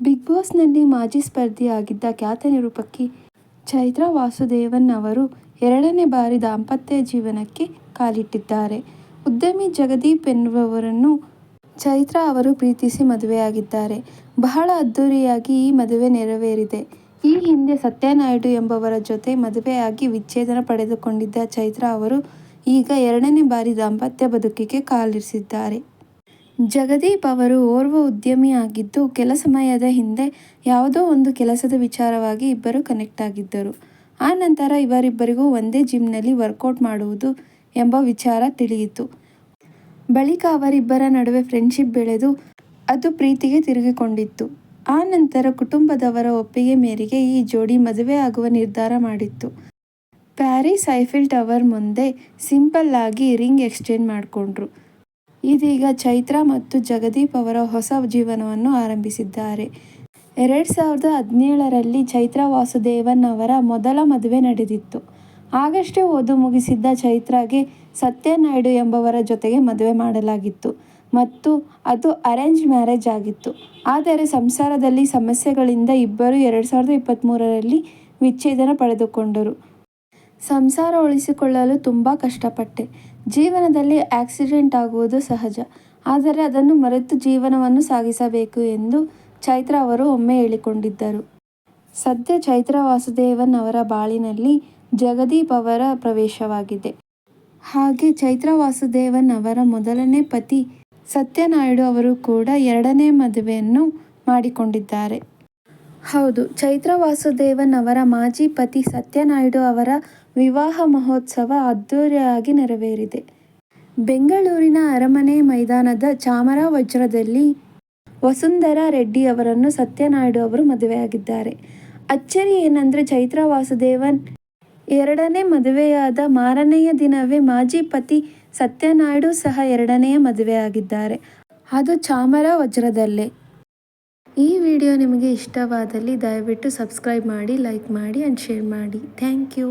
Big ಬಾಸ್ನಲ್ಲಿ ಮಾಜಿ ಸ್ಪರ್ಧಿಯಾಗಿದ್ದ ಖ್ಯಾತ ನಿರೂಪಕಿ ಚೈತ್ರಾ ವಾಸುದೇವನ್ ಅವರು ಎರಡನೇ ಬಾರಿ ದಾಂಪತ್ಯ ಜೀವನಕ್ಕೆ ಕಾಲಿಟ್ಟಿದ್ದಾರೆ. ಉದ್ಯಮಿ ಜಗದೀಪ್ ಎನ್ನುವವರನ್ನು ಚೈತ್ರಾ ಅವರು ಪ್ರೀತಿಸಿ ಮದುವೆಯಾಗಿದ್ದಾರೆ. ಬಹಳ ಅದ್ದೂರಿಯಾಗಿ ಈ ಮದುವೆ ನೆರವೇರಿದೆ. ಈ ಹಿಂದೆ ಸತ್ಯನಾಯ್ಡು ಎಂಬವರ ಜೊತೆ ಮದುವೆಯಾಗಿ ವಿಚ್ಛೇದನ ಪಡೆದುಕೊಂಡಿದ್ದ ಚೈತ್ರಾ ಅವರು ಈಗ ಎರಡನೇ ಬಾರಿ ದಾಂಪತ್ಯ ಬದುಕಿಗೆ ಕಾಲಿರಿಸಿದ್ದಾರೆ. ಜಗದೀಪ್ ಅವರು ಓರ್ವ ಉದ್ಯಮಿಯಾಗಿದ್ದು, ಕೆಲ ಸಮಯದ ಹಿಂದೆ ಯಾವುದೋ ಒಂದು ಕೆಲಸದ ವಿಚಾರವಾಗಿ ಇಬ್ಬರು ಕನೆಕ್ಟ್ ಆಗಿದ್ದರು. ಆ ನಂತರ ಇವರಿಬ್ಬರಿಗೂ ಒಂದೇ ಜಿಮ್ನಲ್ಲಿ ವರ್ಕೌಟ್ ಮಾಡುವುದು ಎಂಬ ವಿಚಾರ ತಿಳಿಯಿತು. ಬಳಿಕ ಅವರಿಬ್ಬರ ನಡುವೆ ಫ್ರೆಂಡ್ಶಿಪ್ ಬೆಳೆದು ಅದು ಪ್ರೀತಿಗೆ ತಿರುಗಿಕೊಂಡಿತ್ತು. ಆ ನಂತರ ಕುಟುಂಬದವರ ಒಪ್ಪಿಗೆ ಮೇರೆಗೆ ಈ ಜೋಡಿ ಮದುವೆ ಆಗುವ ನಿರ್ಧಾರ ಮಾಡಿತ್ತು. ಪ್ಯಾರಿಸ್ ಐಫಿಲ್ ಟವರ್ ಮುಂದೆ ಸಿಂಪಲ್ ಆಗಿ ರಿಂಗ್ ಎಕ್ಸ್ಚೇಂಜ್ ಮಾಡ್ಕೊಂಡ್ರು. ಇದೀಗ ಚೈತ್ರ ಮತ್ತು ಜಗದೀಪ್ ಅವರ ಹೊಸ ಜೀವನವನ್ನು ಆರಂಭಿಸಿದ್ದಾರೆ. ಎರಡು ಸಾವಿರದ ಹದಿನೇಳರಲ್ಲಿ ಚೈತ್ರ ವಾಸುದೇವನ್ ಅವರ ಮೊದಲ ಮದುವೆ ನಡೆದಿತ್ತು. ಆಗಷ್ಟೇ ಓದು ಮುಗಿಸಿದ್ದ ಚೈತ್ರಾಗೆ ಸತ್ಯನಾಯ್ಡು ಎಂಬವರ ಜೊತೆಗೆ ಮದುವೆ ಮಾಡಲಾಗಿತ್ತು ಮತ್ತು ಅದು ಅರೇಂಜ್ ಮ್ಯಾರೇಜ್ ಆಗಿತ್ತು. ಆದರೆ ಸಂಸಾರದಲ್ಲಿ ಸಮಸ್ಯೆಗಳಿಂದ ಇಬ್ಬರು ಎರಡು ಸಾವಿರದ ಇಪ್ಪತ್ತ್ಮೂರರಲ್ಲಿ ವಿಚ್ಛೇದನ ಪಡೆದುಕೊಂಡರು. ಸಂಸಾರ ಉಳಿಸಿಕೊಳ್ಳಲು ತುಂಬ ಕಷ್ಟಪಟ್ಟೆ. ಜೀವನದಲ್ಲಿ ಆಕ್ಸಿಡೆಂಟ್ ಆಗುವುದು ಸಹಜ. ಆದರೆ ಅದನ್ನು ಮರೆತು ಜೀವನವನ್ನು ಸಾಗಿಸಬೇಕು ಎಂದು ಚೈತ್ರ ಅವರು ಒಮ್ಮೆ ಹೇಳಿಕೊಂಡಿದ್ದರು. ಸದ್ಯ ಚೈತ್ರ ವಾಸುದೇವನ್ ಅವರ ಬಾಳಿನಲ್ಲಿ ಜಗದೀಪ್ ಅವರ ಪ್ರವೇಶವಾಗಿದೆ. ಹಾಗೆ ಚೈತ್ರ ವಾಸುದೇವನ್ ಅವರ ಮೊದಲನೇ ಪತಿ ಸತ್ಯನಾಯ್ಡು ಅವರು ಕೂಡ ಎರಡನೇ ಮದುವೆಯನ್ನು ಮಾಡಿಕೊಂಡಿದ್ದಾರೆ. ಹೌದು, ಚೈತ್ರ ವಾಸುದೇವನ್ ಅವರ ಮಾಜಿ ಪತಿ ಸತ್ಯನಾಯ್ಡು ಅವರ ವಿವಾಹ ಮಹೋತ್ಸವ ಅದ್ದೂರಿಯಾಗಿ ನೆರವೇರಿದೆ. ಬೆಂಗಳೂರಿನ ಅರಮನೆ ಮೈದಾನದ ಚಾಮರ ವಜ್ರದಲ್ಲಿ ವಸುಂಧರಾ ರೆಡ್ಡಿ ಅವರನ್ನು ಸತ್ಯನಾಯ್ಡು ಅವರು ಮದುವೆಯಾಗಿದ್ದಾರೆ. ಅಚ್ಚರಿ ಏನಂದ್ರೆ ಚೈತ್ರ ವಾಸುದೇವನ್ ಎರಡನೇ ಮದುವೆಯಾದ ಮಾರನೆಯ ದಿನವೇ ಮಾಜಿ ಪತಿ ಸತ್ಯನಾಯ್ಡು ಸಹ ಎರಡನೆಯ ಮದುವೆಯಾಗಿದ್ದಾರೆ. ಅದು ಚಾಮರ ವಜ್ರದಲ್ಲೇ. ಈ ವಿಡಿಯೋ ನಿಮಗೆ ಇಷ್ಟವಾದಲ್ಲಿ ದಯವಿಟ್ಟು ಸಬ್ಸ್ಕ್ರೈಬ್ ಮಾಡಿ, ಲೈಕ್ ಮಾಡಿ ಅಂಡ್ ಶೇರ್ ಮಾಡಿ. Thank you